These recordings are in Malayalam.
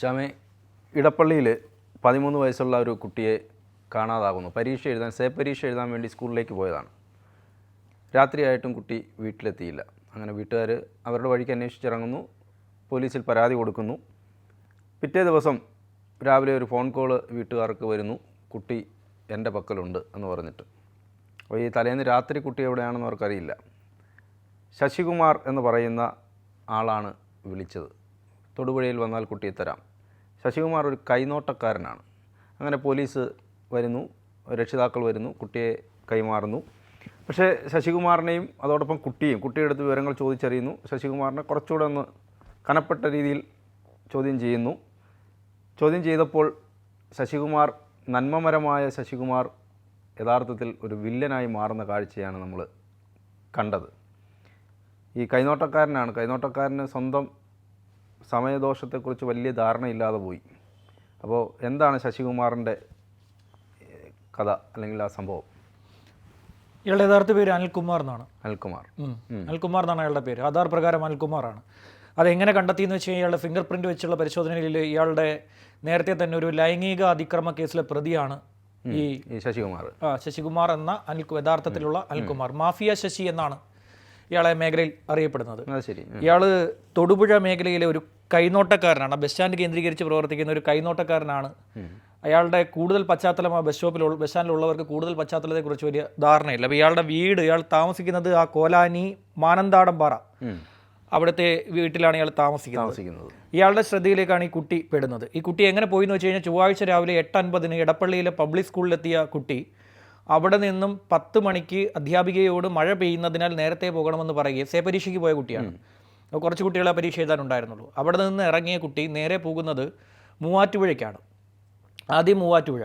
ശ്യാമെ ഇടപ്പള്ളിയിൽ പതിമൂന്ന് വയസ്സുള്ള ഒരു കുട്ടിയെ കാണാതാകുന്നു. പരീക്ഷ എഴുതാൻ സേ പരീക്ഷ എഴുതാൻ വേണ്ടി സ്കൂളിലേക്ക് പോയതാണ്. രാത്രിയായിട്ടും കുട്ടി വീട്ടിലെത്തിയില്ല. അങ്ങനെ വീട്ടുകാർ അവരുടെ വഴിക്ക് അന്വേഷിച്ചിറങ്ങുന്നു. പോലീസിൽ പരാതി കൊടുക്കുന്നു. പിറ്റേ ദിവസം രാവിലെ ഒരു ഫോൺ കോൾ വീട്ടുകാർക്ക് വരുന്നു. കുട്ടി എന്റെ പക്കലുണ്ട് എന്ന് പറഞ്ഞിട്ട്. അപ്പോൾ ഈ തലേന്ന് രാത്രി കുട്ടി എവിടെയാണെന്ന് അവർക്കറിയില്ല. ശശികുമാർ എന്ന് പറയുന്ന ആളാണ് വിളിച്ചത്. തൊടുപുഴയിൽ വന്നാൽ കുട്ടിയെ തരാം. ശശികുമാർ ഒരു കൈനോട്ടക്കാരനാണ്. അങ്ങനെ പോലീസ് വരുന്നു രക്ഷിതാക്കൾ വരുന്നു കുട്ടിയെ കൈമാറുന്നു. പക്ഷേ ശശികുമാറിനെയും അതോടൊപ്പം കുട്ടിയും കുട്ടിയുടെ അടുത്ത് വിവരങ്ങൾ ചോദിച്ചറിയുന്നു. ശശികുമാറിനെ കുറച്ചുകൂടെ ഒന്ന് കനപ്പെട്ട രീതിയിൽ ചോദ്യം ചെയ്യുന്നു. ചോദ്യം ചെയ്തപ്പോൾ ശശികുമാർ നന്മമരമായ ശശികുമാർ യഥാർത്ഥത്തിൽ ഒരു വില്ലനായി മാറുന്ന കാഴ്ചയാണ് നമ്മൾ കണ്ടത്. ഈ കൈനോട്ടക്കാരനാണ്. കൈനോട്ടക്കാരന് സ്വന്തം സമയദോഷത്തെക്കുറിച്ച് വലിയ ധാരണയില്ലാതെ പോയി. അപ്പോൾ എന്താണ് ശശികുമാറിന്റെ കഥ അല്ലെങ്കിൽ ആ സംഭവം? ഇയാളുടെ യഥാർത്ഥ പേര് അനിൽകുമാർ എന്നാണ്. അനിൽകുമാർ. അനിൽകുമാർ എന്നാണ് അയാളുടെ പേര്. ആധാർ പ്രകാരം അനിൽകുമാറാണ്. അതെങ്ങനെ കണ്ടെത്തിയെന്ന് വെച്ച് കഴിഞ്ഞാൽ ഇയാളുടെ ഫിംഗർ പ്രിന്റ് വെച്ചുള്ള പരിശോധനയിൽ ഇയാളുടെ നേരത്തെ തന്നെ ഒരു ലൈംഗിക അതിക്രമ കേസിലെ പ്രതിയാണ് ഈ ഈ ശശികുമാർ. ആ, ശശികുമാർ എന്ന അനിൽ യഥാർത്ഥത്തിലുള്ള അനിൽകുമാർ. മാഫിയ ശശി എന്നാണ് ഇയാളെ മേഖലയിൽ അറിയപ്പെടുന്നത്. ശരി. ഇയാൾ തൊടുപുഴ മേഖലയിലെ ഒരു കൈനോട്ടക്കാരനാണ്. ബസ് സ്റ്റാൻഡ് കേന്ദ്രീകരിച്ച് പ്രവർത്തിക്കുന്ന ഒരു കൈനോട്ടക്കാരനാണ്. അയാളുടെ കൂടുതൽ പശ്ചാത്തലം ആ ബസ് സ്റ്റോപ്പിൽ ബസ് സ്റ്റാൻഡിലുള്ളവർക്ക് കൂടുതൽ പശ്ചാത്തലത്തെക്കുറിച്ച് വലിയ ധാരണയില്ല. അപ്പോൾ ഇയാളുടെ വീട് ഇയാൾ താമസിക്കുന്നത് ആ കോലാനി മാനന്താടം പാറ അവിടുത്തെ വീട്ടിലാണ് ഇയാൾ താമസിക്കുന്നത്. ഇയാളുടെ ശ്രദ്ധയിലേക്കാണ് ഈ കുട്ടി പെടുന്നത്. ഈ കുട്ടി എങ്ങനെ പോയി എന്ന് വെച്ച് കഴിഞ്ഞാൽ ചൊവ്വാഴ്ച രാവിലെ എട്ട് അൻപതിന് ഇടപ്പള്ളിയിലെ പബ്ലിക് സ്കൂളിലെത്തിയ കുട്ടി അവിടെ നിന്നും പത്ത് മണിക്ക് അധ്യാപികയോട് മഴ പെയ്യുന്നതിനാൽ നേരത്തെ പോകണമെന്ന് പറയുകയും സേ പരീക്ഷയ്ക്ക് പോയ കുട്ടിയാണ്. കുറച്ച് കുട്ടികളെ പരീക്ഷ എഴുതാനുണ്ടായിരുന്നുള്ളൂ അവിടെ നിന്ന് ഇറങ്ങിയ കുട്ടി നേരെ പോകുന്നത് മൂവാറ്റുപുഴയ്ക്കാണ്. ആദ്യം മൂവാറ്റുപുഴ.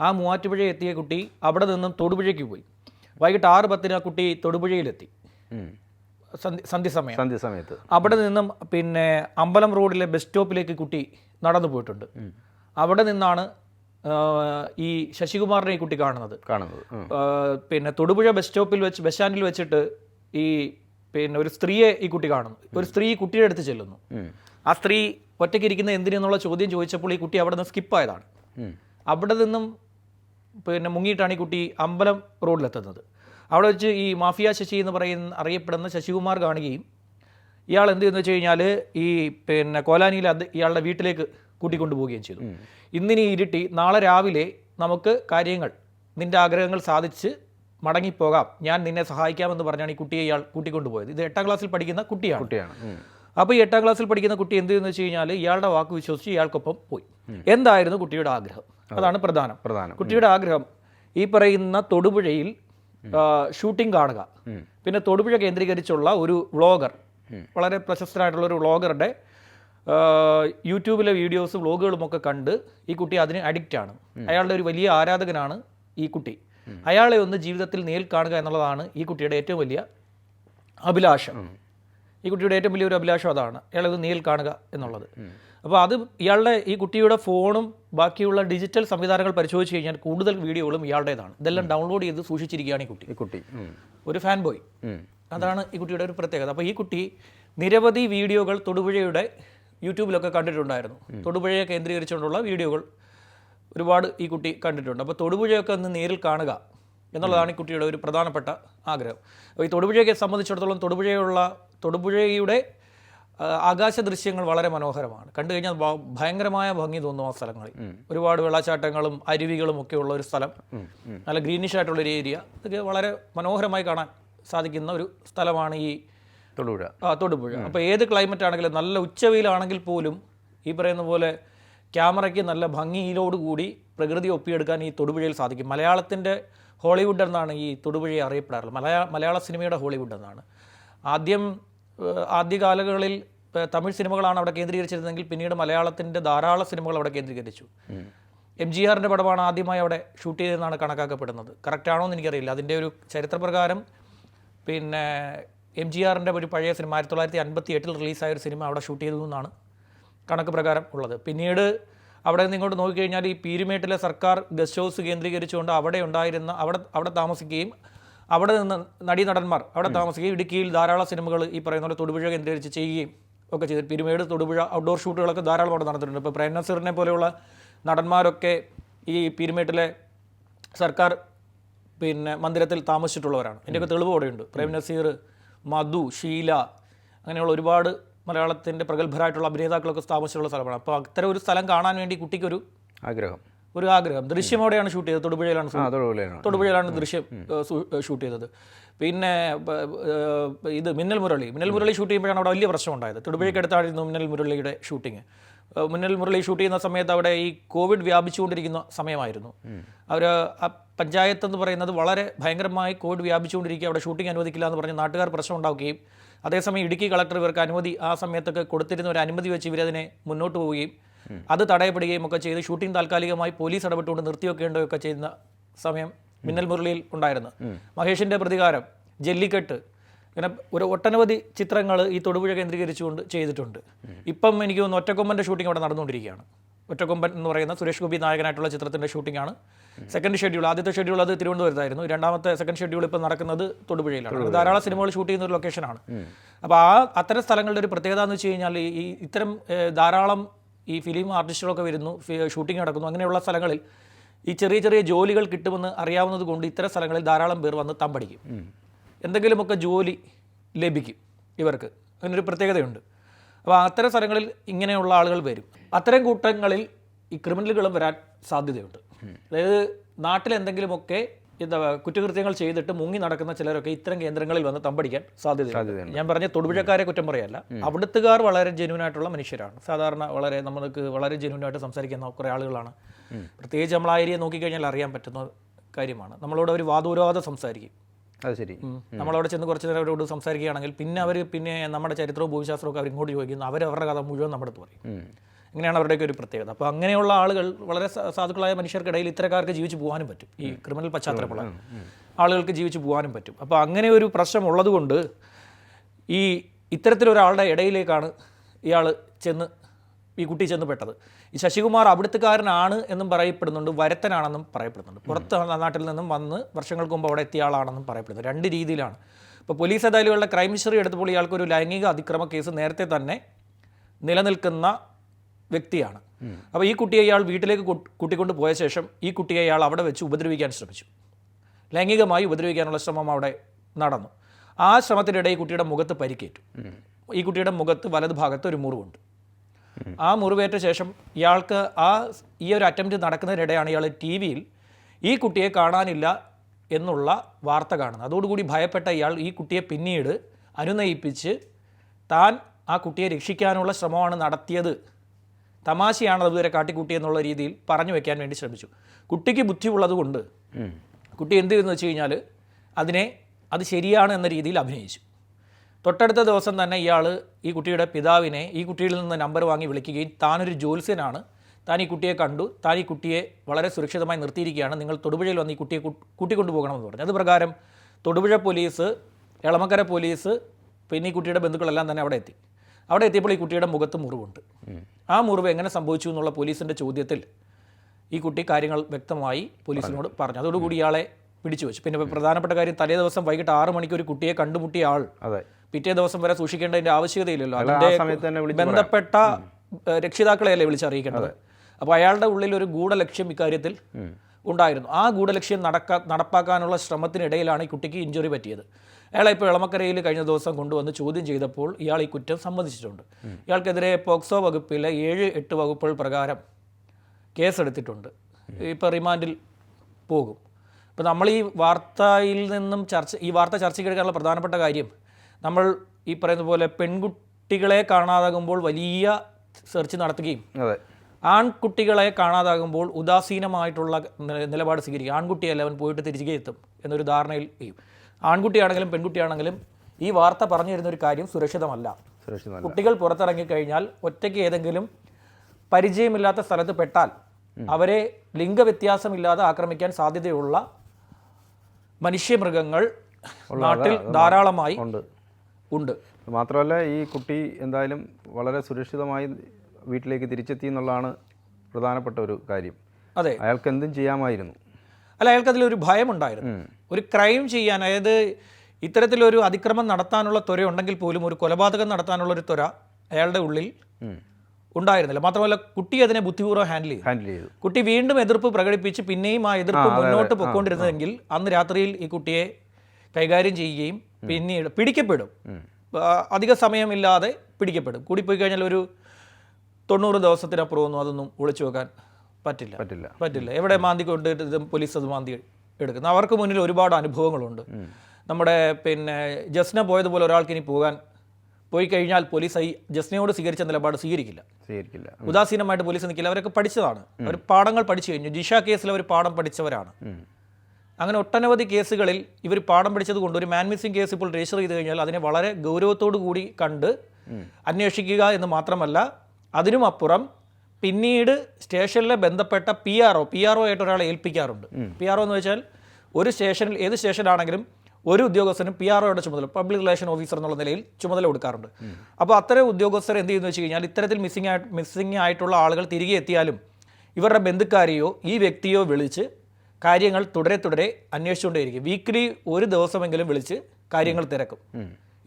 ആ മൂവാറ്റുപുഴ എത്തിയ കുട്ടി അവിടെ നിന്നും തൊടുപുഴയ്ക്ക് പോയി. വൈകിട്ട് ആറ് പത്തിന് ആ കുട്ടി തൊടുപുഴയിലെത്തി. സമയം സന്ധ്യസമയം. സന്ധ്യ സമയത്ത് അവിടെ നിന്നും പിന്നെ അമ്പലം റോഡിലെ ബസ് സ്റ്റോപ്പിലേക്ക് കുട്ടി നടന്നു പോയിട്ടുണ്ട്. അവിടെ നിന്നാണ് ഈ ശശികുമാറിനെ ഈ കുട്ടി കാണുന്നത്. കാണുന്നത്. പിന്നെ തൊടുപുഴ ബസ് സ്റ്റോപ്പിൽ വെച്ച് ബസ് സ്റ്റാൻഡിൽ വെച്ചിട്ട് ഈ പിന്നെ ഒരു സ്ത്രീയെ ഈ കുട്ടി കാണുന്നു. ഒരു സ്ത്രീ കുട്ടിയുടെ അടുത്ത് ചെല്ലുന്നു. ആ സ്ത്രീ ഒറ്റയ്ക്ക് ഇരിക്കുന്ന എന്തിനെന്നുള്ള ചോദ്യം ചോദിച്ചപ്പോൾ ഈ കുട്ടി അവിടെ നിന്ന് സ്കിപ്പായതാണ്. അവിടെ നിന്നും പിന്നെ മുങ്ങിയിട്ടാണ് ഈ കുട്ടി അമ്പലം റോഡിലെത്തുന്നത് അവിടെ വെച്ച് ഈ മാഫിയ ശശി എന്ന് പറയുന്ന അറിയപ്പെടുന്ന ശശികുമാർ കാണുകയും ഇയാൾ എന്ത് ചെയ്യുന്നു വെച്ച് കഴിഞ്ഞാൽ ഈ പിന്നെ കോലാനിയിൽ അത് ഇയാളുടെ വീട്ടിലേക്ക് കൂട്ടിക്കൊണ്ടുപോവുകയും ചെയ്തു. ഇന്നിനി ഇരുട്ടി നാളെ രാവിലെ നമുക്ക് കാര്യങ്ങൾ നിന്റെ ആഗ്രഹങ്ങൾ സാധിച്ച് മടങ്ങിപ്പോകാം. ഞാൻ നിന്നെ സഹായിക്കാമെന്ന് പറഞ്ഞാണ് ഈ കുട്ടിയെ ഇയാൾ കൂട്ടിക്കൊണ്ടുപോയത്. ഇത് എട്ടാം ക്ലാസ്സിൽ പഠിക്കുന്ന കുട്ടിയാണ്. കുട്ടിയാണ്. അപ്പോൾ ഈ എട്ടാം ക്ലാസ്സിൽ പഠിക്കുന്ന കുട്ടി എന്ത് ചെയ്യുന്നു വെച്ച് കഴിഞ്ഞാൽ ഇയാളുടെ വാക്ക് വിശ്വസിച്ച് ഇയാൾക്കൊപ്പം പോയി. എന്തായിരുന്നു കുട്ടിയുടെ ആഗ്രഹം? അതാണ് പ്രധാനം. പ്രധാനം. കുട്ടിയുടെ ആഗ്രഹം ഈ പറയുന്ന തൊടുപുഴയിൽ ഷൂട്ടിംഗ് കാണുക. പിന്നെ തൊടുപുഴ കേന്ദ്രീകരിച്ചുള്ള ഒരു വ്ളോഗർ വളരെ പ്രശസ്തനായിട്ടുള്ള ഒരു വ്ളോഗറുടെ യൂട്യൂബിലെ വീഡിയോസ് വ്ളോഗുകളും ഒക്കെ കണ്ട് ഈ കുട്ടി അതിന് അഡിക്റ്റ് ആണ്. അയാളുടെ ഒരു വലിയ ആരാധകനാണ് ഈ കുട്ടി. അയാളെ ഒന്ന് ജീവിതത്തിൽ നേരിൽ കാണുക എന്നുള്ളതാണ് ഈ കുട്ടിയുടെ ഏറ്റവും വലിയ അഭിലാഷം. ഈ കുട്ടിയുടെ ഏറ്റവും വലിയൊരു അഭിലാഷം അതാണ്. അയാളെ ഒന്ന് നേരിൽ കാണുക എന്നുള്ളത്. അപ്പോൾ അത് ഇയാളുടെ ഈ കുട്ടിയുടെ ഫോണും ബാക്കിയുള്ള ഡിജിറ്റൽ സംവിധാനങ്ങൾ പരിശോധിച്ച് കഴിഞ്ഞാൽ കൂടുതൽ വീഡിയോകളും ഇയാളുടേതാണ്. ഇതെല്ലാം ഡൗൺലോഡ് ചെയ്ത് സൂക്ഷിച്ചിരിക്കുകയാണ് ഈ കുട്ടി. ഈ കുട്ടി. ഒരു ഫാൻ ബോയ് അതാണ് ഈ കുട്ടിയുടെ ഒരു പ്രത്യേകത. അപ്പോൾ ഈ കുട്ടി നിരവധി വീഡിയോകൾ തൊടുപുഴയുടെ യൂട്യൂബിലൊക്കെ കണ്ടിട്ടുണ്ടായിരുന്നു. തൊടുപുഴയെ കേന്ദ്രീകരിച്ചുകൊണ്ടുള്ള വീഡിയോകൾ ഒരുപാട് ഈ കുട്ടി കണ്ടിട്ടുണ്ട്. അപ്പോൾ തൊടുപുഴയൊക്കെ ഒന്ന് നേരിൽ കാണുക എന്നുള്ളതാണ് ഈ കുട്ടിയുടെ ഒരു പ്രധാനപ്പെട്ട ആഗ്രഹം. അപ്പോൾ ഈ തൊടുപുഴയെ സംബന്ധിച്ചിടത്തോളം തൊടുപുഴയുള്ള തൊടുപുഴയുടെ ആകാശ ദൃശ്യങ്ങൾ വളരെ മനോഹരമാണ്. കണ്ടു കഴിഞ്ഞാൽ ഭയങ്കരമായ ഭംഗി തോന്നും ആ സ്ഥലങ്ങളിൽ. ഒരുപാട് വെള്ളച്ചാട്ടങ്ങളും അരുവികളും ഒക്കെ ഉള്ള ഒരു സ്ഥലം. നല്ല ഗ്രീനിഷ് ആയിട്ടുള്ള ഒരു ഏരിയ. ഇതൊക്കെ വളരെ മനോഹരമായി കാണാൻ സാധിക്കുന്ന ഒരു സ്ഥലമാണ് ഈ തൊടുപുഴ. ആ തൊടുപുഴ. അപ്പോൾ ഏത് ക്ലൈമറ്റ് ആണെങ്കിലും നല്ല ഉച്ചവെയിലാണെങ്കിൽ പോലും ഈ പറയുന്ന പോലെ ക്യാമറയ്ക്ക് നല്ല ഭംഗിയിലോടുകൂടി പ്രകൃതി ഒപ്പിയെടുക്കാൻ ഈ തൊടുപുഴയിൽ സാധിക്കും. മലയാളത്തിന്റെ ഹോളിവുഡ് എന്നാണ് ഈ തൊടുപുഴയെ അറിയപ്പെടാറുള്ളത്. മലയാള മലയാള സിനിമയുടെ ഹോളിവുഡ് എന്നാണ്. ആദ്യം ഏഹ്, ആദ്യ കാലങ്ങളിൽ ഏഹ്, തമിഴ് സിനിമകളാണ് അവിടെ കേന്ദ്രീകരിച്ചിരുന്നെങ്കിൽ പിന്നീട് മലയാളത്തിന്റെ ധാരാളം സിനിമകൾ അവിടെ കേന്ദ്രീകരിച്ചു. എം ജി ആറിന്റെ പടമാണ് ആദ്യമായി അവിടെ ഷൂട്ട് ചെയ്തതെന്നാണ് കണക്കാക്കപ്പെടുന്നത്. കറക്റ്റാണോ എന്ന് എനിക്കറിയില്ല. അതിന്റെ ഒരു ചരിത്രപ്രകാരം പിന്നെ എം ജി ആറിന്റെ ഒരു പഴയ സിനിമ ആയിരത്തി തൊള്ളായിരത്തി അൻപത്തി എട്ടിൽ റിലീസായ ഒരു സിനിമ അവിടെ ഷൂട്ട് ചെയ്തു എന്നാണ് കണക്ക് പ്രകാരം ഉള്ളത്. പിന്നീട് അവിടെ നിന്ന് ഇങ്ങോട്ട് നോക്കിക്കഴിഞ്ഞാൽ ഈ പീരുമേട്ടിലെ സർക്കാർ ഗസ്റ്റ് ഹൗസ് കേന്ദ്രീകരിച്ചുകൊണ്ട് അവിടെ ഉണ്ടായിരുന്ന അവിടെ അവിടെ താമസിക്കുകയും അവിടെ നിന്ന് നടീ നടന്മാർ അവിടെ താമസിക്കുകയും ഇടുക്കിയിൽ ധാരാളം സിനിമകൾ ഈ പറയുന്ന പോലെ തൊടുപുഴ കേന്ദ്രീകരിച്ച് ചെയ്യുകയും ഒക്കെ ചെയ്ത്. പിരുമേട് തൊടുപുഴ ഔട്ട്ഡോർ ഷൂട്ടുകളൊക്കെ ധാരാളം അവിടെ നടന്നിട്ടുണ്ട്. ഇപ്പോൾ പ്രേം നസീറിനെ പോലെയുള്ള നടന്മാരൊക്കെ ഈ പീരുമേട്ടിലെ സർക്കാർ പിന്നെ മന്ദിരത്തിൽ താമസിച്ചിട്ടുള്ളവരാണ്. ഇതിന്റെയൊക്കെ തെളിവ് അവിടെയുണ്ട്. പ്രേം നസീർ മധു ഷീല അങ്ങനെയുള്ള ഒരുപാട് മലയാളത്തിന്റെ പ്രഗത്ഭരായിട്ടുള്ള അഭിനേതാക്കളൊക്കെ സ്ഥാപിച്ചിട്ടുള്ള സ്ഥലമാണ്. അപ്പോൾ അത്തരം ഒരു സ്ഥലം കാണാൻ വേണ്ടി കുട്ടിക്കൊരു ആഗ്രഹം. ഒരു ആഗ്രഹം. ദൃശ്യം അവിടെയാണ് ഷൂട്ട് ചെയ്തത്. തൊടുപുഴയിലാണ് തൊടുപുഴയിലാണ്. ദൃശ്യം ഷൂട്ട് ചെയ്തത്. പിന്നെ ഇത് മിന്നൽ മുരളി. മിന്നൽ മുരളി ഷൂട്ട് ചെയ്യുമ്പോഴാണ് അവിടെ വലിയ പ്രശ്നം ഉണ്ടായത്. തൊടുപുഴയ്ക്ക് അടുത്തായിരുന്നു മിന്നൽ മുരളിയുടെ ഷൂട്ടിങ് മിന്നൽ മുരളി ഷൂട്ട് ചെയ്യുന്ന സമയത്ത് അവിടെ ഈ കോവിഡ് വ്യാപിച്ചുകൊണ്ടിരിക്കുന്ന സമയമായിരുന്നു. അവർ ആ പഞ്ചായത്ത് എന്ന് പറയുന്നത് വളരെ ഭയങ്കരമായി കോവിഡ് വ്യാപിച്ചുകൊണ്ടിരിക്കുക അവിടെ ഷൂട്ടിംഗ് അനുവദിക്കില്ല എന്ന് പറഞ്ഞ് നാട്ടുകാർ പ്രശ്നം ഉണ്ടാക്കുകയും അതേസമയം ഇടുക്കി കളക്ടർ ഇവർക്ക് അനുമതി ആ സമയത്തൊക്കെ കൊടുത്തിരുന്ന ഒരു അനുമതി വെച്ച് ഇവരതിനെ മുന്നോട്ട് പോവുകയും അത് തടയപ്പെടുകയും ഒക്കെ ചെയ്ത് ഷൂട്ടിംഗ് താൽക്കാലികമായി പോലീസ് ഇടപെട്ടുകൊണ്ട് നിർത്തിവെക്കേണ്ടതൊക്കെ ചെയ്യുന്ന സമയം മിന്നൽ മുരളിയിൽ ഉണ്ടായിരുന്നു. മഹേഷിന്റെ പ്രതികാരം ജല്ലിക്കെട്ട് ഇങ്ങനെ ഒരു ഒട്ടനവധി ചിത്രങ്ങൾ ഈ തൊടുപുഴ കേന്ദ്രീകരിച്ചുകൊണ്ട് ചെയ്തിട്ടുണ്ട്. ഇപ്പം എനിക്ക് തോന്നുന്നു ഒറ്റക്കൊമ്പന്റെ ഷൂട്ടിംഗ് അവിടെ നടന്നുകൊണ്ടിരിക്കുകയാണ്. ഒറ്റക്കൊമ്പൻ എന്ന് പറയുന്ന സുരേഷ് ഗോപി നായകനായിട്ടുള്ള ചിത്രത്തിന്റെ ഷൂട്ടിംഗ് ആണ് സെക്കൻഡ് ഷെഡ്യൂൾ ആദ്യത്തെ ഷെഡ്യൂൾ അത് തിരുവനന്തപുരത്തായിരുന്നു. രണ്ടാമത്തെ സെക്കൻഡ് ഷെഡ്യൂൾ ഇപ്പം നടക്കുന്നത് തൊടുപുഴയിലാണ്. അത് ധാരാളം സിനിമകൾ ഷൂട്ട് ചെയ്യുന്ന ഒരു ലൊക്കേഷനാണ് അപ്പോൾ ആ അത്തരം സ്ഥലങ്ങളുടെ ഒരു പ്രത്യേകത എന്ന് വെച്ച് കഴിഞ്ഞാൽ ഈ- ഈ ഇത്തരം ധാരാളം ഈ ഫിലിം ആർട്ടിസ്റ്റുകളൊക്കെ വരുന്നു ഷൂട്ടിംഗ് നടക്കുന്നു. അങ്ങനെയുള്ള സ്ഥലങ്ങളിൽ ഈ ചെറിയ ചെറിയ ജോലികൾ കിട്ടുമെന്ന് അറിയാവുന്നത് കൊണ്ട് ഇത്തരം സ്ഥലങ്ങളിൽ ധാരാളം പേർ വന്ന് തമ്പടിക്കും. എന്തെങ്കിലുമൊക്കെ ജോലി ലഭിക്കും ഇവർക്ക്. അങ്ങനൊരു പ്രത്യേകതയുണ്ട്. അപ്പോൾ അത്തരം സ്ഥലങ്ങളിൽ ഇങ്ങനെയുള്ള ആളുകൾ വരും. അത്തരം കൂട്ടങ്ങളിൽ ഈ ക്രിമിനലുകളും വരാൻ സാധ്യതയുണ്ട്. അതായത് നാട്ടിൽ എന്തെങ്കിലുമൊക്കെ എന്താ കുറ്റകൃത്യങ്ങൾ ചെയ്തിട്ട് മുങ്ങി നടക്കുന്ന ചിലരൊക്കെ ഇത്തരം കേന്ദ്രങ്ങളിൽ വന്ന് തമ്പടിക്കാൻ സാധ്യതയുണ്ട്. ഞാൻ പറഞ്ഞ തൊടുപുഴക്കാരെ കുറ്റം പറയല്ല. അവിടുത്തുകാർ വളരെ ജെന്യൂൻ ആയിട്ടുള്ള മനുഷ്യരാണ്. സാധാരണ വളരെ നമുക്ക് വളരെ ജെന്യൂൻ ആയിട്ട് സംസാരിക്കുന്ന കുറേ ആളുകളാണ്. പ്രത്യേകിച്ച് നമ്മൾ ആ ഏരിയ നോക്കിക്കഴിഞ്ഞാൽ അറിയാൻ പറ്റുന്ന കാര്യമാണ്. നമ്മളോട് അവർ വാദോരാതെ സംസാരിക്കും. അത് ശരി. നമ്മളവിടെ ചെന്ന് കുറച്ച് നേരം അവരോട് സംസാരിക്കുകയാണെങ്കിൽ പിന്നെ അവർ പിന്നെ നമ്മുടെ ചരിത്രവും ഭൂമിശാസ്ത്രവും ഒക്കെ അവരിങ്ങോട്ട് ചോദിക്കുന്നു. അവർ അവരുടെ കഥ മുഴുവൻ നമ്മുടെ അടുത്ത് പറയും. ഇങ്ങനെയാണ് അവരുടെയൊക്കെ ഒരു പ്രത്യേകത. അപ്പോൾ അങ്ങനെയുള്ള ആളുകൾ വളരെ സാധുക്കളായ മനുഷ്യർക്കിടയിൽ ഇത്തരക്കാർക്ക് ജീവിച്ചു പോകാനും പറ്റും. ഈ ക്രിമിനൽ പശ്ചാത്തലമുള്ള ആളുകൾക്ക് ജീവിച്ചു പോകാനും പറ്റും. അപ്പോൾ അങ്ങനെ ഒരു പ്രശ്നം ഉള്ളതുകൊണ്ട് ഈ ഇത്തരത്തിലൊരാളുടെ ഇടയിലേക്കാണ് ഇയാൾ ചെന്ന് ഈ കുട്ടി ചെന്ന് പെട്ടത് ഈ ശശികുമാർ അവിടുത്തുകാരനാണ് എന്നും പറയപ്പെടുന്നുണ്ട് വരത്തനാണെന്നും പറയപ്പെടുന്നുണ്ട്. പുറത്ത് നാട്ടിൽ നിന്നും വന്ന് വർഷങ്ങൾക്ക് മുമ്പ് അവിടെ എത്തിയ ആളാണെന്നും പറയപ്പെടുന്നു. രണ്ട് രീതിയിലാണ്. ഇപ്പോൾ പോലീസ് ഏതായാലും ക്രൈം ഹിസ്റ്ററി എടുത്തപ്പോൾ ഇയാൾക്കൊരു ലൈംഗിക അതിക്രമ കേസ് നേരത്തെ തന്നെ നിലനിൽക്കുന്ന വ്യക്തിയാണ്. അപ്പോൾ ഈ കുട്ടിയെ ഇയാൾ വീട്ടിലേക്ക് കൂട്ട്- കൂട്ടിക്കൊണ്ട് പോയ ശേഷം ഈ കുട്ടിയെ ഇയാൾ അവിടെ വെച്ച് ഉപദ്രവിക്കാൻ ശ്രമിച്ചു. ലൈംഗികമായി ഉപദ്രവിക്കാനുള്ള ശ്രമം അവിടെ നടന്നു. ആ ശ്രമത്തിനിടെ ഈ കുട്ടിയുടെ മുഖത്ത് പരിക്കേറ്റു. ഈ കുട്ടിയുടെ മുഖത്ത് വലതുഭാഗത്ത് ഒരു മുറിവുണ്ട്. ആ മുറിവേറ്റ ശേഷം ഇയാൾക്ക് ആ ഈ ഒരു അറ്റംപ്റ്റ് നടക്കുന്നതിനിടെയാണ് ഇയാൾ ടി വിയിൽ ഈ കുട്ടിയെ കാണാനില്ല എന്നുള്ള വാർത്ത കാണുന്നത്. അതോടുകൂടി ഭയപ്പെട്ട ഇയാൾ ഈ കുട്ടിയെ പിന്നീട് അനുനയിപ്പിച്ച് താൻ ആ കുട്ടിയെ രക്ഷിക്കാനുള്ള ശ്രമമാണ് നടത്തിയത്. തമാശയാണ് അതുവരെ കാട്ടിക്കൂട്ടിയെന്നുള്ള രീതിയിൽ പറഞ്ഞു വെക്കാൻ വേണ്ടി ശ്രമിച്ചു. കുട്ടിക്ക് ബുദ്ധി ഉള്ളതുകൊണ്ട് ഉം. കുട്ടി എന്ത് ചെയ്തെന്ന് വെച്ച് കഴിഞ്ഞാൽ അതിനെ അത് ശരിയാണ് എന്ന രീതിയിൽ അഭിനയിച്ചു. തൊട്ടടുത്ത ദിവസം തന്നെ ഇയാൾ ഈ കുട്ടിയുടെ പിതാവിനെ ഈ കുട്ടിയിൽ നിന്ന് നമ്പർ വാങ്ങി വിളിക്കുകയും താനൊരു ജ്യോത്സ്യനാണ്. താൻ ഈ കുട്ടിയെ കണ്ടു. താൻ ഈ കുട്ടിയെ വളരെ സുരക്ഷിതമായി നിർത്തിയിരിക്കുകയാണ്. നിങ്ങൾ തൊടുപുഴയിൽ വന്ന് ഈ കുട്ടിയെ കൂട്ടിക്കൊണ്ടുപോകണമെന്ന് കൂട്ടിക്കൊണ്ടു പറഞ്ഞു. അത് പ്രകാരം തൊടുപുഴ പോലീസ് എളമക്കര പോലീസ് പിന്നെ ഈ കുട്ടിയുടെ ബന്ധുക്കളെല്ലാം തന്നെ അവിടെ എത്തി. അവിടെ എത്തിയപ്പോൾ ഈ കുട്ടിയുടെ മുഖത്ത് മുറിവുണ്ട്. ആ മുറിവ് എങ്ങനെ സംഭവിച്ചു എന്നുള്ള പോലീസിന്റെ ചോദ്യത്തിൽ ഈ കുട്ടി കാര്യങ്ങൾ വ്യക്തമായി പോലീസിനോട് പറഞ്ഞു. അതോടുകൂടി ഇയാളെ പിടിച്ചു വെച്ചു പിന്നെ പ്രധാനപ്പെട്ട കാര്യം തലേ ദിവസം വൈകിട്ട് ആറ് മണിക്ക് ഒരു കുട്ടിയെ കണ്ടുമുട്ടിയ ആൾ പിറ്റേ ദിവസം വരെ സൂക്ഷിക്കേണ്ടതിന്റെ ആവശ്യകതയില്ലല്ലോ. അതിന്റെ ബന്ധപ്പെട്ട രക്ഷിതാക്കളെയല്ലേ വിളിച്ചറിയിക്കേണ്ടത്? അപ്പോൾ അയാളുടെ ഉള്ളിൽ ഒരു ഗൂഢലക്ഷ്യം ഇക്കാര്യത്തിൽ ഉണ്ടായിരുന്നു. ആ ഗൂഢലക്ഷ്യം നടക്കാ നടപ്പാക്കാനുള്ള ശ്രമത്തിനിടയിലാണ് ഈ കുട്ടിക്ക് ഇഞ്ചുറി പറ്റിയത്. അയാളെ ഇപ്പോൾ ഇളമക്കരയിൽ കഴിഞ്ഞ ദിവസം കൊണ്ടുവന്ന് ചോദ്യം ചെയ്തപ്പോൾ ഇയാൾ ഈ കുറ്റം സമ്മതിച്ചിട്ടുണ്ട്. ഇയാൾക്കെതിരെ പോക്സോ വകുപ്പിലെ ഏഴ് എട്ട് വകുപ്പുകൾ പ്രകാരം കേസെടുത്തിട്ടുണ്ട്. ഇപ്പോൾ റിമാൻഡിൽ പോകും. ഇപ്പോൾ നമ്മൾ ഈ വാർത്തയിൽ നിന്നും ചർച്ച ഈ വാർത്ത ചർച്ചയ്ക്ക് എടുക്കാനുള്ള പ്രധാനപ്പെട്ട കാര്യം നമ്മൾ ഈ പറയുന്ന പോലെ പെൺകുട്ടികളെ കാണാതാകുമ്പോൾ വലിയ സെർച്ച് നടത്തുകയും അതെ. ആൺകുട്ടികളെ കാണാതാകുമ്പോൾ ഉദാസീനമായിട്ടുള്ള നിലപാട് സ്വീകരിക്കും ആൺകുട്ടിയല്ല അവൻ പോയിട്ട് തിരികെ എത്തും എന്നൊരു ധാരണയിൽ ചെയ്യും ആൺകുട്ടിയാണെങ്കിലും പെൺകുട്ടിയാണെങ്കിലും ഈ വാർത്ത പറഞ്ഞു തരുന്ന ഒരു കാര്യം സുരക്ഷിതമല്ല. സുരക്ഷിതമല്ല. കുട്ടികൾ പുറത്തിറങ്ങിക്കഴിഞ്ഞാൽ ഒറ്റയ്ക്ക് ഏതെങ്കിലും പരിചയമില്ലാത്ത സ്ഥലത്ത് പെട്ടാൽ അവരെ ലിംഗവ്യത്യാസമില്ലാതെ ആക്രമിക്കാൻ സാധ്യതയുള്ള മനുഷ്യമൃഗങ്ങൾ നാട്ടിൽ ധാരാളമായി ഉണ്ട്. മാത്രമല്ല ഈ കുട്ടി എന്തായാലും വളരെ സുരക്ഷിതമായി വീട്ടിലേക്ക് തിരിച്ചെത്തി എന്നുള്ളതാണ് പ്രധാനപ്പെട്ട ഒരു കാര്യം. അതെ. അയാൾക്ക് എന്തും ചെയ്യാമായിരുന്നു. അല്ല അയാൾക്ക് അതിലൊരു ഭയമുണ്ടായിരുന്നു. ഒരു ക്രൈം ചെയ്യാൻ അതായത് ഇത്തരത്തിലൊരു അതിക്രമം നടത്താനുള്ള ത്വര ഉണ്ടെങ്കിൽ പോലും ഒരു കൊലപാതകം നടത്താനുള്ള ഒരു ത്വര അയാളുടെ ഉള്ളിൽ ഉണ്ടായിരുന്നില്ല. മാത്രമല്ല കുട്ടി അതിനെ ബുദ്ധിപൂർവം ഹാൻഡിൽ ചെയ്തു. ഹാൻഡിൽ ചെയ്തു. കുട്ടി വീണ്ടും എതിർപ്പ് പ്രകടിപ്പിച്ച് പിന്നെയും ആ എതിർപ്പ് മുന്നോട്ട് പൊയ്ക്കൊണ്ടിരുന്നതെങ്കിൽ അന്ന് രാത്രിയിൽ ഈ കുട്ടിയെ കൈകാര്യം ചെയ്യുകയും പിന്നീട് പിടിക്കപ്പെടും. അധിക സമയമില്ലാതെ പിടിക്കപ്പെടും. കൂടിപ്പോയി കഴിഞ്ഞാൽ ഒരു തൊണ്ണൂറ് ദിവസത്തിനപ്പുറമൊന്നും അതൊന്നും ഒളിച്ചു വെക്കാൻ പറ്റില്ല. പറ്റില്ല. പറ്റില്ല. എവിടെ മാന്തി കൊണ്ടിട്ട് പോലീസ് അത് മാന്തി എടുക്കുന്നത്. അവർക്ക് മുന്നിൽ ഒരുപാട് അനുഭവങ്ങളുണ്ട്. നമ്മുടെ പിന്നെ ജസ്ന പോയതുപോലെ ഒരാൾക്ക് ഇനി പോകാൻ പോയി കഴിഞ്ഞാൽ പോലീസ് ഈ ജസ്നയോട് സ്വീകരിച്ച നിലപാട് സ്വീകരിക്കില്ല. സ്വീകരിക്കില്ല. ഉദാസീനമായിട്ട് പോലീസ് നിൽക്കില്ല. അവരൊക്കെ പഠിച്ചതാണ്. അവർ പാഠങ്ങൾ പഠിച്ചു കഴിഞ്ഞു. ജിഷ കേസിൽ അവർ പാഠം പഠിച്ചവരാണ്. അങ്ങനെ ഒട്ടനവധി കേസുകളിൽ ഇവർ പാഠം പഠിച്ചത് കൊണ്ട് ഒരു മാൻ മിസ്സിംഗ് കേസ് ഇപ്പോൾ രജിസ്റ്റർ ചെയ്ത് കഴിഞ്ഞാൽ അതിനെ വളരെ ഗൗരവത്തോടു കൂടി കണ്ട് അന്വേഷിക്കുക എന്ന് മാത്രമല്ല അതിനും അപ്പുറം പിന്നീട് സ്റ്റേഷനിലെ ബന്ധപ്പെട്ട P R O P R O ആയിട്ട് ഒരാളെ ഏൽപ്പിക്കാറുണ്ട്. പി ആർ ഒ എന്ന് വെച്ചാൽ ഒരു സ്റ്റേഷനിൽ ഏത് സ്റ്റേഷനാണെങ്കിലും ഒരു ഉദ്യോഗസ്ഥനും പി ആർ ഒയുടെ ചുമതല പബ്ലിക് റിലേഷൻ ഓഫീസർ എന്നുള്ള നിലയിൽ ചുമതല കൊടുക്കാറുണ്ട്. അപ്പോൾ അത്തരം ഉദ്യോഗസ്ഥർ എന്ത് ചെയ്യുന്നു വെച്ച് കഴിഞ്ഞാൽ ഇത്തരത്തിൽ മിസ്സിംഗ് ആയിട്ട് മിസ്സിംഗ് ആയിട്ടുള്ള ആളുകൾ തിരികെ എത്തിയാലും ഇവരുടെ ബന്ധുക്കാരെയോ ഈ വ്യക്തിയോ വിളിച്ച് കാര്യങ്ങൾ തുടരെ തുടരെ അന്വേഷിച്ചുകൊണ്ടേയിരിക്കും. വീക്കിലി ഒരു ദിവസമെങ്കിലും വിളിച്ച് കാര്യങ്ങൾ തിരക്കും.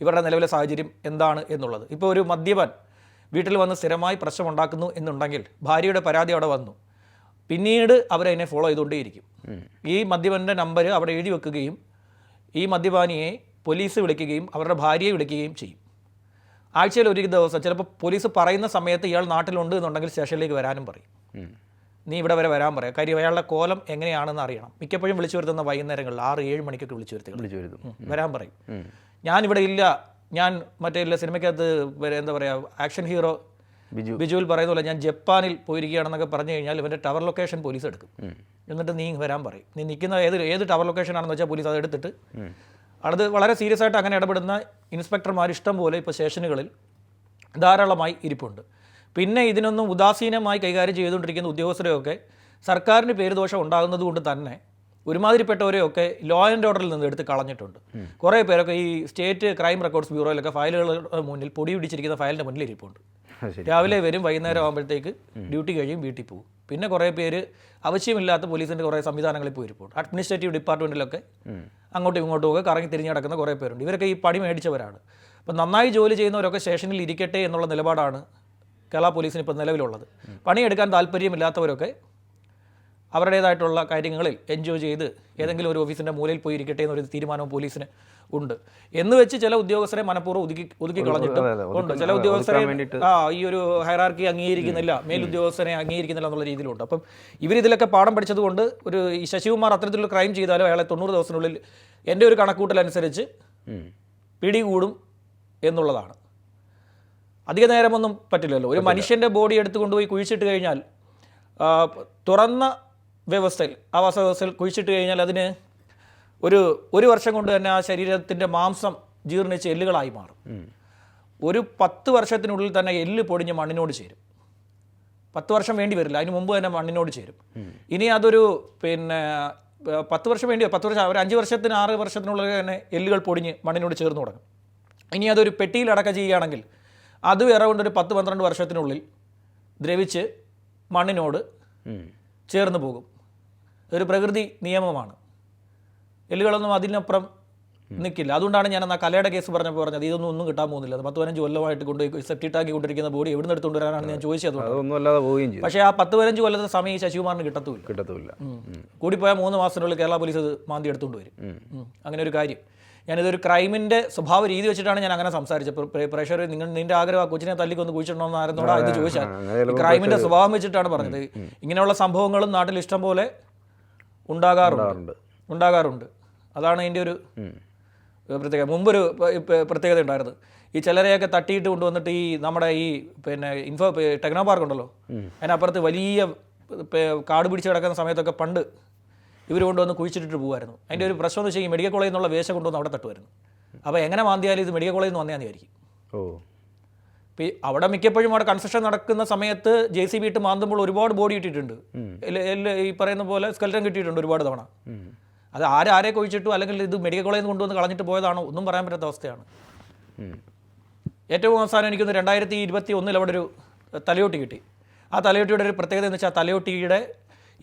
ഇവരുടെ നിലവിലെ സാഹചര്യം എന്താണ് എന്നുള്ളത്. ഇപ്പോൾ ഒരു മദ്യപൻ വീട്ടിൽ വന്ന് സ്ഥിരമായി പ്രശ്നം ഉണ്ടാക്കുന്നു എന്നുണ്ടെങ്കിൽ ഭാര്യയുടെ പരാതി അവിടെ വന്നു. പിന്നീട് അവരതിനെ ഫോളോ ചെയ്തുകൊണ്ടേയിരിക്കും. ഈ മദ്യപന്റെ നമ്പർ അവിടെ എഴുതി വെക്കുകയും ഈ മദ്യപാനിയെ പോലീസ് വിളിക്കുകയും അവരുടെ ഭാര്യയെ വിളിക്കുകയും ചെയ്യും. ആഴ്ചയിൽ ഒരു ദിവസം ചിലപ്പോൾ പോലീസ് പറയുന്ന സമയത്ത് ഇയാൾ നാട്ടിലുണ്ട് എന്നുണ്ടെങ്കിൽ സ്റ്റേഷനിലേക്ക് വരാനും പറയും. നീ ഇവിടെ വരെ വരാൻ പറയാം. കാര്യം അയാളുടെ കോലം എങ്ങനെയാണെന്ന് അറിയണം. മിക്കപ്പോഴും വിളിച്ചു വരുത്തുന്ന വൈകുന്നേരങ്ങളിൽ ആറ് ഏഴ് മണിക്കൊക്കെ വിളിച്ചു വരുത്തുക. വിളിച്ചു വരുത്തും. വരാൻ പറയും. ഞാൻ ഇവിടെ ഇല്ല. ഞാൻ മറ്റേ ഇല്ല സിനിമയ്ക്കകത്ത് എന്താ പറയുക ആക്ഷൻ ഹീറോ ബിജു. ബിജുവിൽ പറയുന്ന പോലെ ഞാൻ ജപ്പാനിൽ പോയിരിക്കുകയാണെന്നൊക്കെ പറഞ്ഞു കഴിഞ്ഞാൽ ഇവന്റെ ടവർ ലൊക്കേഷൻ പോലീസ് എടുക്കും. എന്നിട്ട് നീ വരാൻ പറയും. നീ നിൽക്കുന്ന ഏത് ഏത് ടവർ ലൊക്കേഷൻ ആണെന്ന് വെച്ചാൽ പോലീസ് അത് എടുത്തിട്ട് അത് വളരെ സീരിയസ് ആയിട്ട് അങ്ങനെ ഇടപെടുന്ന ഇൻസ്പെക്ടർമാർ ഇഷ്ടം പോലെ ഇപ്പോൾ സ്റ്റേഷനുകളിൽ ധാരാളമായി ഇരിപ്പുണ്ട്. പിന്നെ ഇതിനൊന്നും ഉദാസീനമായി കൈകാര്യം ചെയ്തുകൊണ്ടിരിക്കുന്ന ഉദ്യോഗസ്ഥരെയൊക്കെ സർക്കാരിന് പേരുദോഷം ഉണ്ടാകുന്നത് കൊണ്ട് തന്നെ ഒരുമാതിരിപ്പെട്ടവരെയൊക്കെ ലോ ആൻഡ് ഓർഡറിൽ നിന്ന് എടുത്ത് കളഞ്ഞിട്ടുണ്ട്. കുറേ പേരൊക്കെ ഈ സ്റ്റേറ്റ് ക്രൈം റെക്കോർഡ്സ് ബ്യൂറോയിലൊക്കെ ഫയലുകളുടെ മുന്നിൽ പൊടി പിടിച്ചിരിക്കുന്ന ഫയലിന്റെ മുന്നിൽ ഇരിപ്പുണ്ട്. രാവിലെ വരും വൈകുന്നേരം ആകുമ്പോഴത്തേക്ക് ഡ്യൂട്ടി കഴിയും വീട്ടിൽ പോകും. പിന്നെ കുറേ പേര് ആവശ്യമില്ലാത്ത പോലീസിന്റെ കുറേ സംവിധാനങ്ങളിൽ പോയി ഇരിപ്പുണ്ട്. അഡ്മിനിസ്ട്രേറ്റീവ് ഡിപ്പാർട്ട്മെന്റിലൊക്കെ അങ്ങോട്ടും ഇങ്ങോട്ടും ഒക്കെ കറങ്ങി തിരിഞ്ഞ് നടക്കുന്ന കുറേ പേരുണ്ട്. ഇവരൊക്കെ ഈ പണി മേടിച്ചവരാണ്. അപ്പം നന്നായി ജോലി ചെയ്യുന്നവരൊക്കെ സ്റ്റേഷനിൽ ഇരിക്കട്ടെ എന്നുള്ള നിലപാടാണ് കേരള പോലീസിന് ഇപ്പോൾ നിലവിലുള്ളത്. പണിയെടുക്കാൻ താല്പര്യമില്ലാത്തവരൊക്കെ അവരുടേതായിട്ടുള്ള കാര്യങ്ങളിൽ എൻജോയ് ചെയ്ത് ഏതെങ്കിലും ഒരു ഓഫീസിന്റെ മൂലയിൽ പോയി ഇരിക്കട്ടെ എന്നൊരു തീരുമാനവും പോലീസിന് ഉണ്ട്. എന്ന് വെച്ച് ചില ഉദ്യോഗസ്ഥരെ മനഃപൂർവം ഒതുക്കി ഒതുക്കി കളഞ്ഞിട്ടും ഉണ്ട്. ചില ഉദ്യോഗസ്ഥരെ ആ ഈ ഒരു ഹൈറാർക്കി അംഗീകരിക്കുന്നില്ല മേലുദ്യോഗസ്ഥനെ അംഗീകരിക്കുന്നില്ല എന്നുള്ള രീതിയിലുണ്ട്. അപ്പം ഇവരിതിലൊക്കെ പാഠം പഠിച്ചതുകൊണ്ട് ഒരു ഈ ശശികുമാർ അത്തരത്തിലുള്ള ക്രൈം ചെയ്താലും അയാളെ തൊണ്ണൂറ് ദിവസത്തിനുള്ളിൽ എന്റെ ഒരു കണക്കൂട്ടലനുസരിച്ച് പിടികൂടും എന്നുള്ളതാണ്. അധിക നേരമൊന്നും പറ്റില്ലല്ലോ. ഒരു മനുഷ്യന്റെ ബോഡി എടുത്തു കൊണ്ടുപോയി കുഴിച്ചിട്ട് കഴിഞ്ഞാൽ തുറന്ന വ്യവസ്ഥയിൽ ആവാസ വ്യവസ്ഥയിൽ കുഴിച്ചിട്ട് കഴിഞ്ഞാൽ അതിന് ഒരു ഒരു വർഷം കൊണ്ട് തന്നെ ആ ശരീരത്തിന്റെ മാംസം ജീർണിച്ച് എല്ലുകളായി മാറും. ഒരു പത്ത് വർഷത്തിനുള്ളിൽ തന്നെ എല്ല് പൊടിഞ്ഞ് മണ്ണിനോട് ചേരും. പത്ത് വർഷം വേണ്ടി വരില്ല അതിന് മുമ്പ് തന്നെ മണ്ണിനോട് ചേരും. ഇനി അതൊരു പിന്നെ പത്ത് വർഷം വേണ്ടി പത്ത് വർഷം ഒരു അഞ്ച് വർഷത്തിന് ആറ് വർഷത്തിനുള്ളിൽ തന്നെ എല്ലുകൾ പൊടിഞ്ഞ് മണ്ണിനോട് ചേർന്ന് തുടങ്ങും. ഇനി അതൊരു പെട്ടിയിൽ അടക്കം ചെയ്യുകയാണെങ്കിൽ അത് കൊണ്ട് ഒരു പത്ത് പന്ത്രണ്ട് വർഷത്തിനുള്ളിൽ ദ്രവിച്ച് മണ്ണിനോട്. ചേർന്ന് പോകും ഒരു പ്രകൃതി നിയമമാണ് എല്ലുകളൊന്നും അതിനപ്പുറം നിൽക്കില്ല അതുകൊണ്ടാണ് ഞാൻ ആ കലയുടെ കേസ് പറഞ്ഞപ്പോൾ പറഞ്ഞത് ഇതൊന്നും ഒന്നും കിട്ടാൻ പോകുന്നില്ല. പത്ത് പതിനഞ്ച് കൊല്ലമായിട്ട് കൊണ്ടുപോയി സെപ്റ്റിട്ടാക്കി കൊണ്ടിരിക്കുന്ന ബോഡി എവിടെ നിന്ന് എടുത്തുകൊണ്ട് വരാനാണ് ഞാൻ ചോദിച്ചത് പക്ഷേ ആ പത്ത് പതിനഞ്ച് കൊല്ലത്തെ സമയം ഈ ശശികുമാറിന് കിട്ടത്തുമില്ല. കിട്ടത്തുമില്ല. കൂടിപ്പോയാൽ മൂന്ന് മാസത്തിനുള്ളിൽ കേരള പോലീസ് അത് മാന്തി എടുത്തുകൊണ്ട് വരും. അങ്ങനെ ഒരു കാര്യം. ഞാനിതൊരു ക്രൈമിന്റെ സ്വഭാവ രീതി വെച്ചിട്ടാണ് ഞാൻ അങ്ങനെ സംസാരിച്ചത്. പ്രഷർ നിങ്ങൾ നിന്റെ ആഗ്രഹം ആ കൊച്ചിനെ തല്ലിക്കൊന്ന് കുഴിച്ചിടണമെന്ന് ആയിരുന്നോടാ ഇത് ചോദിച്ചാൽ ക്രൈമിന്റെ സ്വഭാവം വെച്ചിട്ടാണ് പറഞ്ഞത്. ഇങ്ങനെയുള്ള സംഭവങ്ങളും നാട്ടിൽ ഇഷ്ടം പോലെ ഉണ്ടാകാറുണ്ട്. ഉണ്ടാകാറുണ്ട്. അതാണ് അതിന്റെ ഒരു പ്രത്യേകത മുമ്പൊരു പ്രത്യേകത ഉണ്ടായിരുന്നു. ഈ ചിലരെയൊക്കെ തട്ടിയിട്ട് കൊണ്ടുവന്നിട്ട് ഈ നമ്മുടെ ഈ പിന്നെ ഇൻഫോ ടെക്നോ പാർക്ക് ഉണ്ടല്ലോ. അതിനപ്പുറത്ത് വലിയ കാട് പിടിച്ച് കിടക്കുന്ന സമയത്തൊക്കെ പണ്ട് ഇവർ കൊണ്ടുവന്ന് കുഴിച്ചിട്ടിട്ട് പോകുമായിരുന്നു അതിന്റെ ഒരു പ്രശ്നം എന്ന് വെച്ചാൽ ഈ മെഡിക്കൽ കോളേജിൽ നിന്നുള്ള വേഷം കൊണ്ടുവന്ന് അവിടെ തട്ടുമായിരുന്നു. അപ്പോൾ എങ്ങനെ മാന്തിയാലും ഇത് മെഡിക്കൽ കോളേജിൽ നിന്ന് വന്നതാന്ന് വിചാരിക്കും ഓ. ഇപ്പം അവിടെ മിക്കപ്പോഴും അവിടെ കൺസ്ട്രക്ഷൻ നടക്കുന്ന സമയത്ത് ജെ സി ബി ഇട്ട് മാന്തുമ്പോൾ ഒരുപാട് ബോഡി ഇട്ടിട്ടുണ്ട്. ഈ പറയുന്ന പോലെ സ്കെൽറ്റൻ കിട്ടിയിട്ടുണ്ട് ഒരുപാട് തവണ. അത് ആരാരെ കുഴിച്ചിട്ടു അല്ലെങ്കിൽ ഇത് മെഡിക്കൽ കോളേജിൽ നിന്ന് കൊണ്ടുവന്ന് കളഞ്ഞിട്ട് പോയതാണോ? ഒന്നും പറയാൻ പറ്റാത്ത അവസ്ഥയാണ്. ഏറ്റവും അവസാനം എനിക്കൊന്ന് രണ്ടായിരത്തി ഇരുപത്തി ഒന്നിൽ അവിടെ ഒരു തലയോട്ടി കിട്ടി. ആ തലയോട്ടിയുടെ ഒരു പ്രത്യേകത എന്ന് വെച്ചാൽ തലയോട്ടിയുടെ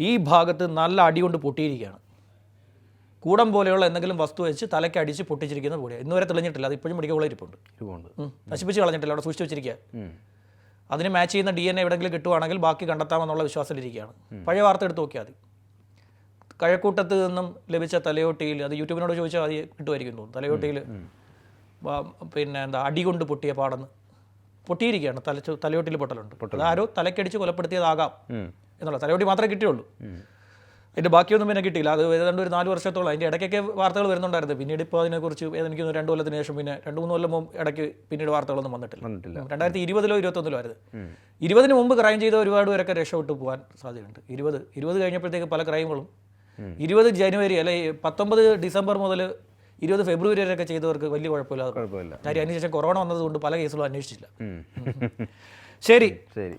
ഈ ഭാഗത്ത് നല്ല അടി കൊണ്ട് പൊട്ടിയിരിക്കുകയാണ്. കൂടം പോലെയുള്ള എന്തെങ്കിലും വസ്തു വെച്ച് തലയ്ക്ക് അടിച്ച് പൊട്ടിച്ചിരിക്കുന്ന പോലെയാണ് ഇന്നുവരെ തെളിഞ്ഞിട്ടില്ല. അത് ഇപ്പോഴും മെഡിക്കൽ കോളേജ് ഇരിപ്പുണ്ട്. നശിപ്പിച്ച് കളഞ്ഞിട്ടില്ല. അവിടെ സൂക്ഷിച്ച് വെച്ചിരിക്കുക. അതിന് മാച്ച് ചെയ്യുന്ന ഡി എൻ എ എവിടെയെങ്കിലും കിട്ടുവാണെങ്കിൽ ബാക്കി കണ്ടെത്താമെന്നുള്ള വിശ്വാസത്തിലിരിക്കുകയാണ്. പഴയ വാർത്ത എടുത്ത് നോക്കിയാൽ മതി. കഴക്കൂട്ടത്ത് നിന്നും ലഭിച്ച തലയോട്ടിയിൽ അത് യൂട്യൂബിനോട് ചോദിച്ചാൽ അത് കിട്ടുമായിരിക്കും തോന്നുന്നു. തലയോട്ടിയിൽ പിന്നെ എന്താ അടി കൊണ്ട് പൊട്ടിയ പാടെന്ന്. പൊട്ടിയിരിക്കുകയാണ്. തല തലയോട്ടിൽ പൊട്ടലുണ്ട്. അത് ആരോ തലക്കടിച്ച് കൊലപ്പെടുത്തിയതാകാം എന്നുള്ള തലയോട്ടി മാത്രമേ കിട്ടിയുള്ളൂ. അതിന്റെ ബാക്കിയൊന്നും പിന്നെ കിട്ടിയില്ല. അത് ഏതാണ്ട് ഒരു നാല് വർഷത്തോളം. അതിന്റെ ഇടയ്ക്കൊക്കെ വാർത്തകൾ വരുന്നുണ്ടായിരുന്നു. പിന്നീട് ഇപ്പോൾ അതിനെക്കുറിച്ച് എനിക്ക് രണ്ട് കൊല്ലത്തിന് ശേഷം പിന്നെ രണ്ട് മൂന്ന് കൊല്ലം മുമ്പ് ഇടയ്ക്ക് പിന്നീട് വാർത്തകളൊന്നും വന്നിട്ടില്ല. വന്നിട്ടില്ല. രണ്ടായിരത്തി ഇരുപതിലോ ഇരുപത്തൊന്നിലോ ആയിരുന്നു. ഇരുപതിന് മുമ്പ് ക്രൈം ചെയ്ത ഒരുപാട് പേരൊക്കെ രക്ഷപ്പെട്ടു പോകാൻ സാധ്യതയുണ്ട്. ഇരുപത് ഇരുപത് കഴിഞ്ഞപ്പോഴത്തേക്ക് പല ക്രൈമുകളും ഇരുപത് ജനുവരി അല്ലെ പത്തൊമ്പത് ഡിസംബർ മുതൽ ഇരുപത് ഫെബ്രുവരി വരെയൊക്കെ ചെയ്തവർക്ക് വലിയ കുഴപ്പമില്ലാതെ കുഴപ്പമില്ല. കാര്യം അതിനുശേഷം കൊറോണ വന്നതുകൊണ്ട് പല കേസുകളും അന്വേഷിച്ചില്ല. ശരി. ശരി.